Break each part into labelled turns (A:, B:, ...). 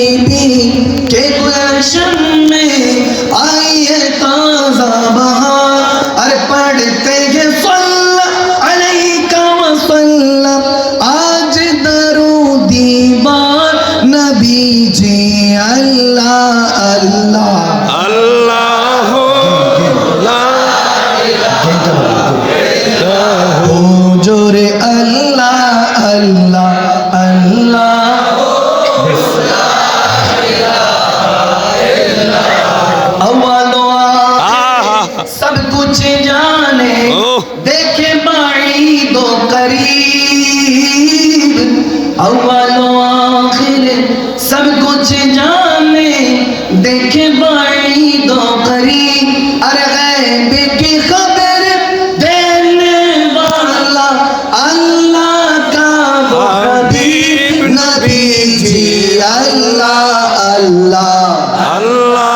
A: बीबी के गुलशन में आई है ताजा बहार अरे पढ़ते सब कुछ जाने देखे बाई दो करीब अव्वलो आखिर सब कुछ जाने देखे बाई दो करीब। अरे गैब की खबर देने वाला अल्लाह का वो नबी जी अल्लाह अल्लाह। अल्लाह।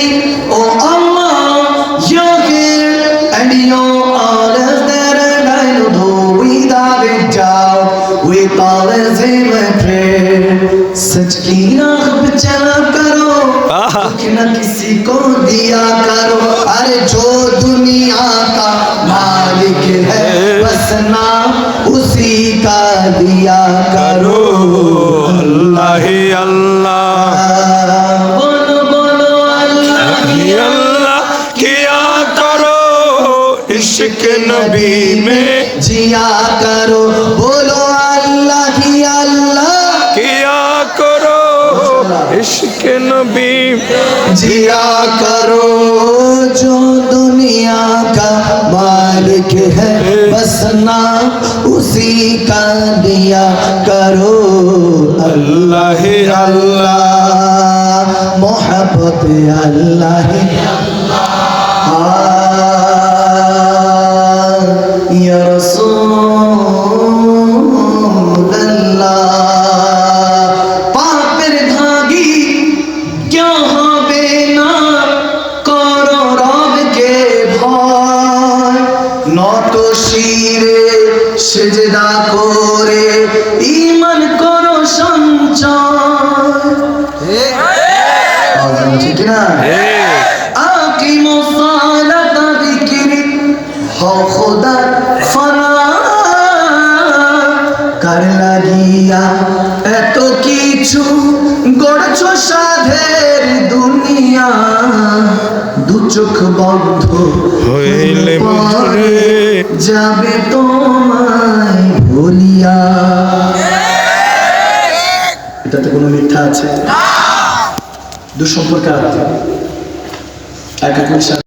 A: بیٹھ جاؤ وی
B: پاورز
A: ان مائی پریئر سچ کی راہ پہ چلا کرو۔ نہ کسی کو دیا کرو۔ ارے جو دنیا کا
B: مالک ہے
A: بس نام اسی
B: کا دیا کرو इश्क नबी में
A: जिया करो बोलो अल्लाह ही अल्लाह
B: किया करो इश्क नबी
A: जिया करो जो दुनिया का मालिक है बस नाम उसी का दिया करो
B: अल्लाह
A: अल्लाह मोहब्बत अल्लाह শিরে সেজদা করে ইমান করো সঞ্চয়। ঠিক না? কার লাগিয়া এত কিছু গড়ছ সাধের দুনিয়া? যাবে তোমায় ভুলিয়া। এটাতে কোনো মিথ্যা আছে? দুঃসম্পর্ক এক এক